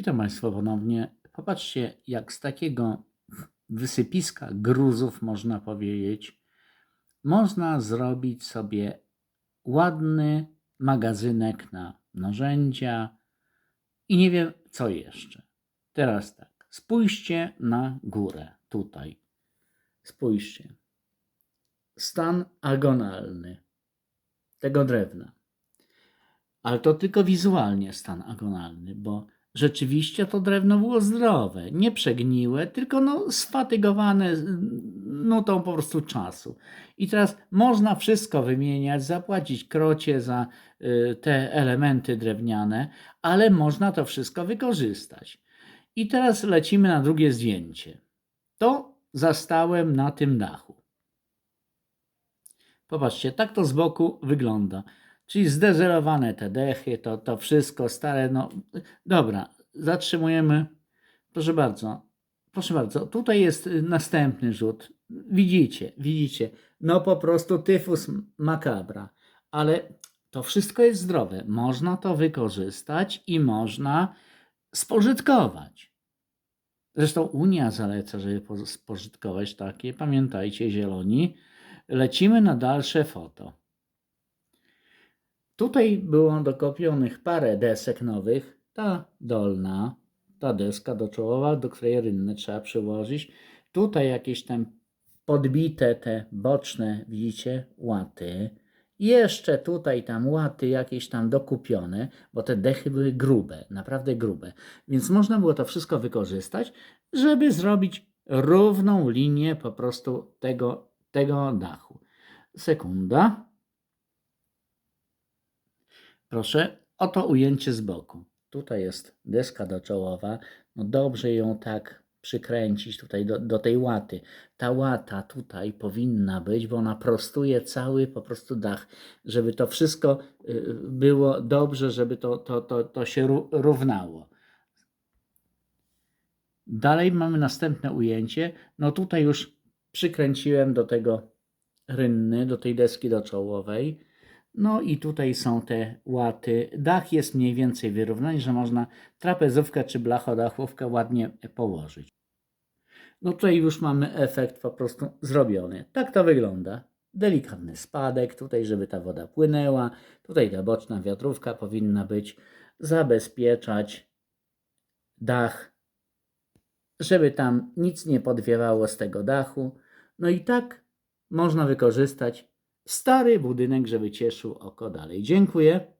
Witam Państwa ponownie. Popatrzcie, jak z takiego wysypiska gruzów, można powiedzieć, można zrobić sobie ładny magazynek na narzędzia i nie wiem co jeszcze. Teraz tak, spójrzcie na górę, tutaj. Spójrzcie. Stan agonalny tego drewna. Ale to tylko wizualnie stan agonalny, bo rzeczywiście to drewno było zdrowe, nie przegniłe, tylko no sfatygowane nutą po prostu czasu. I teraz można wszystko wymieniać, zapłacić krocie za y, te elementy drewniane, ale można to wszystko wykorzystać. I teraz lecimy na drugie zdjęcie. To zastałem na tym dachu. Popatrzcie, tak to z boku wygląda. Czyli zdezelowane te dechy, to, to wszystko stare. No dobra, zatrzymujemy. Proszę bardzo, proszę bardzo, tutaj jest następny rzut. Widzicie, widzicie. No po prostu tyfus makabra. Ale to wszystko jest zdrowe. Można to wykorzystać i można spożytkować. Zresztą Unia zaleca, żeby po- spożytkować takie. Pamiętajcie, zieloni. Lecimy na dalsze foto. Tutaj było dokopionych parę desek nowych. Ta dolna, ta deska doczołowa, do której rynny trzeba przyłożyć. Tutaj jakieś tam podbite te boczne, widzicie, łaty. Jeszcze tutaj tam łaty jakieś tam dokupione, bo te dechy były grube, naprawdę grube. Więc można było to wszystko wykorzystać, żeby zrobić równą linię po prostu tego, tego dachu. Sekunda. Proszę, oto ujęcie z boku. Tutaj jest deska doczołowa. No dobrze ją tak przykręcić tutaj do, do tej łaty. Ta łata tutaj powinna być, bo ona prostuje cały po prostu dach, żeby to wszystko y, było dobrze, żeby to, to, to, to się ró- równało. Dalej mamy następne ujęcie. No tutaj już przykręciłem do tego rynny, do tej deski doczołowej. No i tutaj są te łaty. Dach jest mniej więcej wyrównany, że można trapezówkę czy blachodachówkę ładnie położyć. No tutaj już mamy efekt po prostu zrobiony. Tak to wygląda. Delikatny spadek, tutaj żeby ta woda płynęła. Tutaj ta boczna wiatrówka powinna być. Zabezpieczać dach, żeby tam nic nie podwiewało z tego dachu. No i tak można wykorzystać stary budynek, żeby cieszył oko dalej. Dziękuję.